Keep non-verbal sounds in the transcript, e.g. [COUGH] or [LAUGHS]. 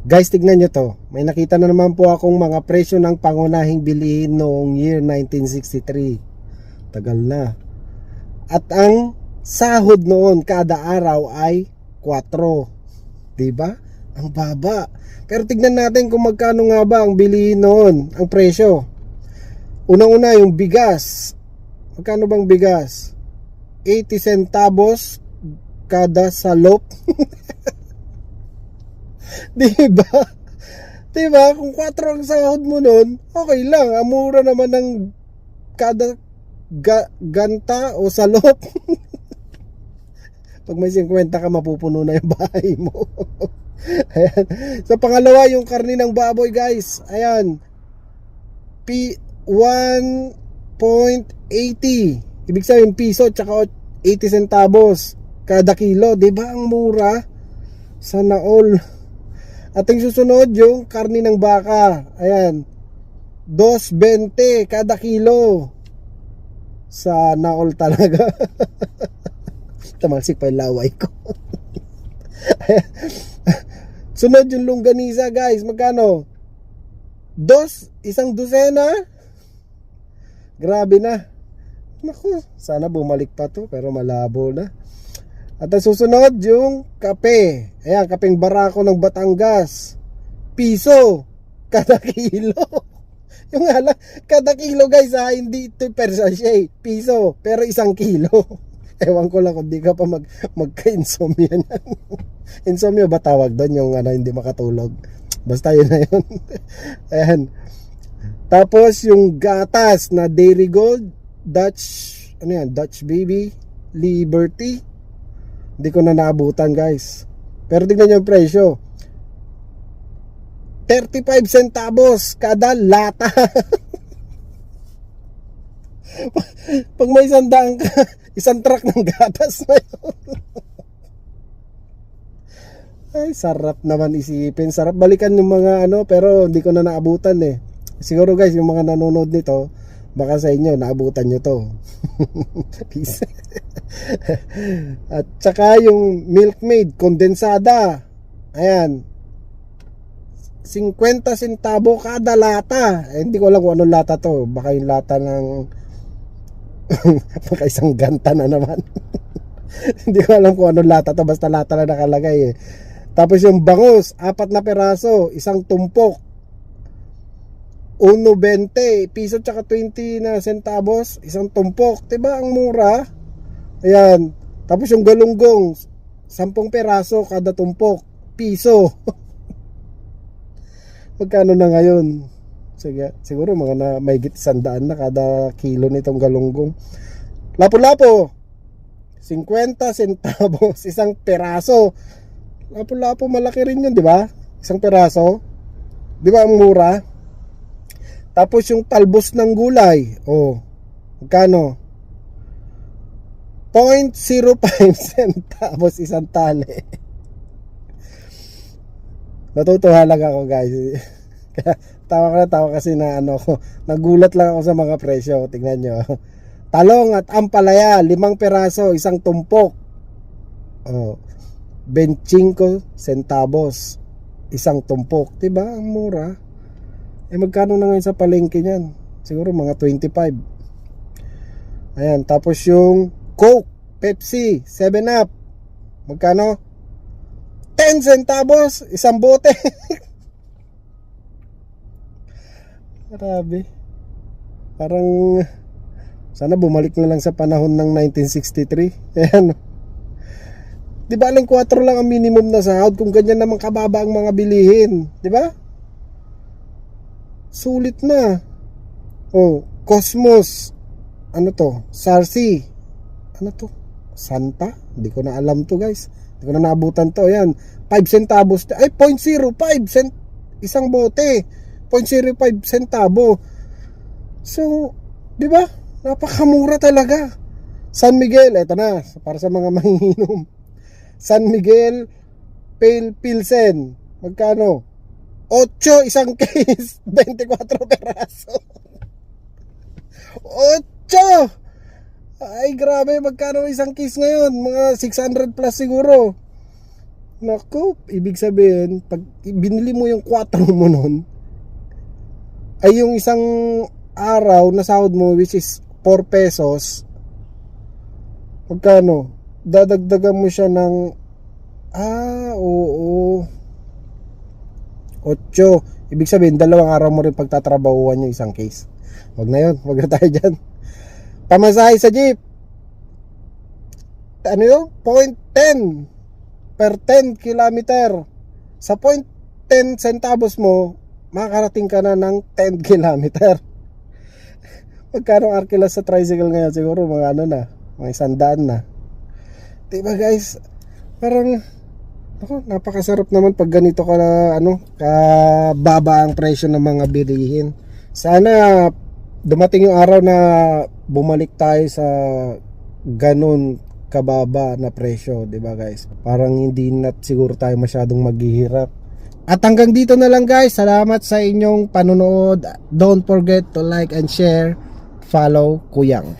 Guys, tignan nyo to. May nakita na naman po akong mga presyo ng pangunahing bilihin noong year 1963. Tagal na. At ang sahod noon kada araw ay 4. 'Di ba? Ang baba. Pero tignan natin kung magkano nga ba ang bilihin noon, ang presyo. Unang-una yung bigas. Magkano bang bigas? 80 centavos kada salop. [LAUGHS] Di ba? [LAUGHS] Di ba? Kung 4 ang sahod mo nun, okay lang. Ang mura naman ng kada ga- ganta o salop. [LAUGHS] Pag may 50 ka, mapupuno na yung bahay mo. [LAUGHS] Ayan. Sa pangalawa, yung karni ng baboy, guys. Ayan. P 1.80. Ibig sabihin, piso, tsaka 80 centavos kada kilo. Di ba ang mura? Sana all. At ang susunod yung karni ng baka. Ayan. 2.20 kada kilo. Sa naol talaga. [LAUGHS] Tamalsik pa yung laway ko. [LAUGHS] Sunod yung longganisa guys. Magkano? Dos? Isang dosena? Grabe na. Naku, sana bumalik pa to pero malabo na. At ang susunod yung kape. Ayan, kapeng barako ng Batangas. Piso. [LAUGHS] Kada kilo. yung hala, kada kilo guys ha, hindi ito per sachet. Piso. Pero isang kilo. [LAUGHS] Ewan ko lang kung di ka pa mag, magka-insomnia [LAUGHS] niyan. Insomnia ba tawag doon? Yung ano, hindi makatulog. Basta yun na yun. Ayan. Tapos yung gatas na Dairy Gold, Dutch, ano yan, Dutch Baby, Liberty. Hindi ko na naabutan guys. Pero tignan nyo yung presyo. 35 centavos kada lata. [LAUGHS] Pag may isang daang ka, [LAUGHS] isang truck ng gatas na yun. [LAUGHS] Ay, sarap naman isipin. Sarap balikan yung mga ano, pero hindi ko na naabutan eh. Siguro guys, yung mga nanonood nito, baka sa inyo, naabutan nyo to. Peace. [LAUGHS] At saka yung milkmaid, kondensada. Ayan. 50 centavo kada lata. Eh, hindi ko alam kung anong lata to. Baka yung lata ng... [LAUGHS] baka isang ganta na naman. [LAUGHS] hindi ko alam kung anong lata to. Basta lata na nakalagay eh. Tapos yung bangus, apat na peraso, isang tumpok. 1.20 piso tsaka 20 na centavos, isang tumpok. 'Di ba ang mura? Ayan. Tapos yung galunggong, 10 peraso kada tumpok, piso. [LAUGHS] Magkano na ngayon? Sige, siguro mga na may sandaan na kada kilo nitong galunggong. Lapu-lapo, 50 centavos, [LAUGHS] isang peraso. Lapu-lapo malaki rin yun, di ba? Isang peraso. Di ba ang mura? Tapos yung talbos ng gulay, oh, magkano? 0.05 [LAUGHS] centavos isang tali. Natutuwa lang ako guys. [LAUGHS] tawa ka na tawa kasi na ano ko. Nagulat lang ako sa mga presyo. Tingnan nyo. Talong at ampalaya, limang peraso, isang tumpok. Oh, 25 centavos, isang tumpok. Diba? Ang mura. Eh magkano na ngayon sa palengke niyan? Siguro mga 25. Ayan, tapos yung Coke, Pepsi, 7 Up. Magkano? 10 centavos, isang bote. [LAUGHS] Grabe. Parang sana bumalik na lang sa panahon ng 1963. [LAUGHS] Ayan. Di ba aling 4 lang ang minimum na sahod kung ganyan naman kababa ang mga bilihin, di ba? Sulit na. Oh, Cosmos. Ano to? Sarsi. Ano to? Santa? Hindi ko na alam to, guys. Hindi ko na naabutan to. Ayan. 5 centavos. Ay, 0.05 cent. Isang bote. 0.05 centavo. So, di ba? Napakamura talaga. San Miguel, eto na, para sa mga [LAUGHS] manginginom. San Miguel Pale Pilsen. Magkano? 8 isang case, [LAUGHS] 24 peraso. 8! Ay, grabe, magkano isang case ngayon? Mga 600 plus siguro. Naku, ibig sabihin, pag binili mo yung 4 mo nun, ay yung isang araw na sahod mo which is 4 pesos, magkano? Dadagdagan mo siya ng, ah, oo, 8. Ibig sabihin, dalawang araw mo rin pagtatrabahuan yung isang case. Wag na yun, wag na tayo dyan. Pamasahe sa jeep. Ano yun? Point 10 per 10 kilometer. Sa point 10 centavos mo, makakarating ka na ng 10 [LAUGHS] kilometer. Magkano arkilas sa tricycle ngayon? Siguro mga ano na, mga isandaan na. Diba guys? Parang, ako, napakasarap naman pag ganito ka na, ano, kababa ang presyo ng mga bilihin. Sana dumating yung araw na bumalik tayo sa ganun kababa na presyo, 'di ba guys? Parang hindi na siguro tayo masyadong maghihirap. At hanggang dito na lang guys. Salamat sa inyong panonood. Don't forget to like and share. Follow Kuyang.